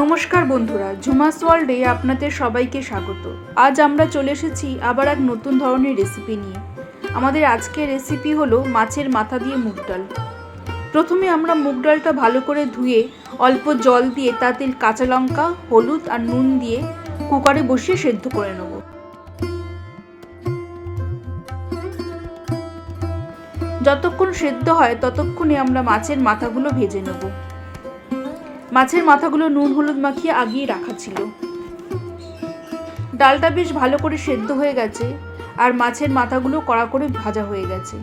নমস্কার বন্ধুরা ঝুমাস ওয়ার্ল্ডে আপনাদের সবাইকে স্বাগত। আজ আমরা চলে এসেছি আবার এক নতুন ধরনের রেসিপি নিয়ে। আমাদের আজকের রেসিপি হলো মাছের মাথা দিয়ে মুগ ডাল। প্রথমে আমরা মুগ ডালটা ভালো করে ধুয়ে অল্প জল দিয়ে তাতে কাঁচা লঙ্কা, হলুদ আর নুন দিয়ে কুকারে বসিয়ে সেদ্ধ করে নেব। যতক্ষণ সেদ্ধ হয়, ততক্ষণে আমরা মাছের মাথাগুলো ভেজে নেব। মাছের মাথাগুলো নুন, হলুদ মাখিয়ে আগিয়ে রাখা ছিল। ডালটা বেশ ভালো করে সেদ্ধ হয়ে গেছে আর মাছের মাথাগুলো কড়া করে ভাজা হয়ে গেছে।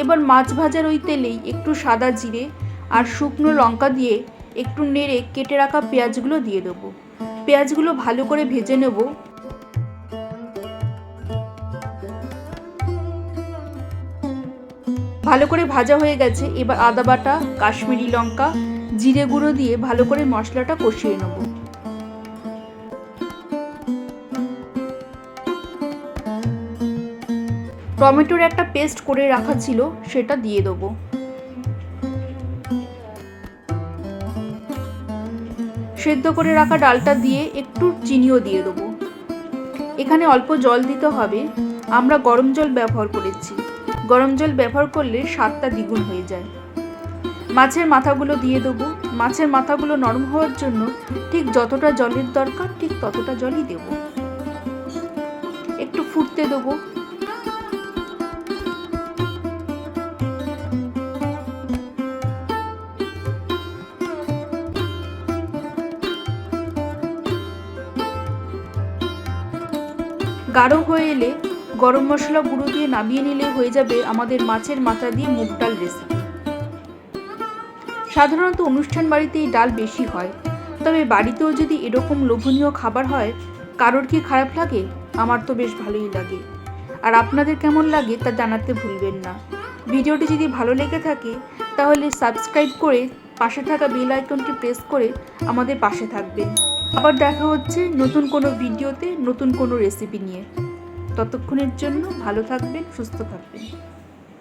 এবার মাছ ভাজার ওই তেলেই একটু সাদা জিরে আর শুকনো লঙ্কা দিয়ে একটু নেড়ে কেটে রাখা পেঁয়াজগুলো দিয়ে দেবো। পেঁয়াজগুলো ভালো করে ভেজে নেব। ভালো করে ভাজা হয়ে গেছে। এবার আদা বাটা, কাশ্মীরি লঙ্কা জিরে গুঁড়ো দিয়ে ভালো করে মশলাটা কষিয়ে নেব। টমেটোর একটা পেস্ট করে রাখা ছিল, সেটা দিয়ে দেবো। সেদ্ধ করে রাখা ডালটা দিয়ে একটু চিনিও দিয়ে দেবো। এখানে অল্প জল দিতে হবে। আমরা গরম জল ব্যবহার করেছি। গরম জল ব্যবহার করলে স্বাদটা দ্বিগুণ হয়ে যায়। মাছের মাথাগুলো দিয়ে দেবো। মাছের মাথাগুলো নরম হওয়ার জন্য ঠিক যতটা জলের দরকার ঠিক ততটা জলই দেব। একটু ফুটতে দেবো। গাঢ় হয়ে এলে গরম মশলা গুঁড়ো দিয়ে নামিয়ে নিলে হয়ে যাবে আমাদের মাছের মাথা দিয়ে মুগ ডাল রেসিপি সাধারণত অনুষ্ঠান বাড়িতে ডাল বেশি হয়। তবে বাড়িতেও যদি এরকম লোভনীয় খাবার হয়, কারোর কি খারাপ লাগে? আমার তো বেশ ভালোই লাগে। আর আপনাদের কেমন লাগে তা জানাতে ভুলবেন না। ভিডিওটি যদি ভালো লেগে থাকে, তাহলে সাবস্ক্রাইব করে পাশে থাকা বেল আইকনটি প্রেস করে আমাদের পাশে থাকবেন। আবার দেখা হচ্ছে নতুন কোনো ভিডিওতে নতুন কোনো রেসিপি নিয়ে। ততক্ষণের জন্য ভালো থাকবেন, সুস্থ থাকবেন।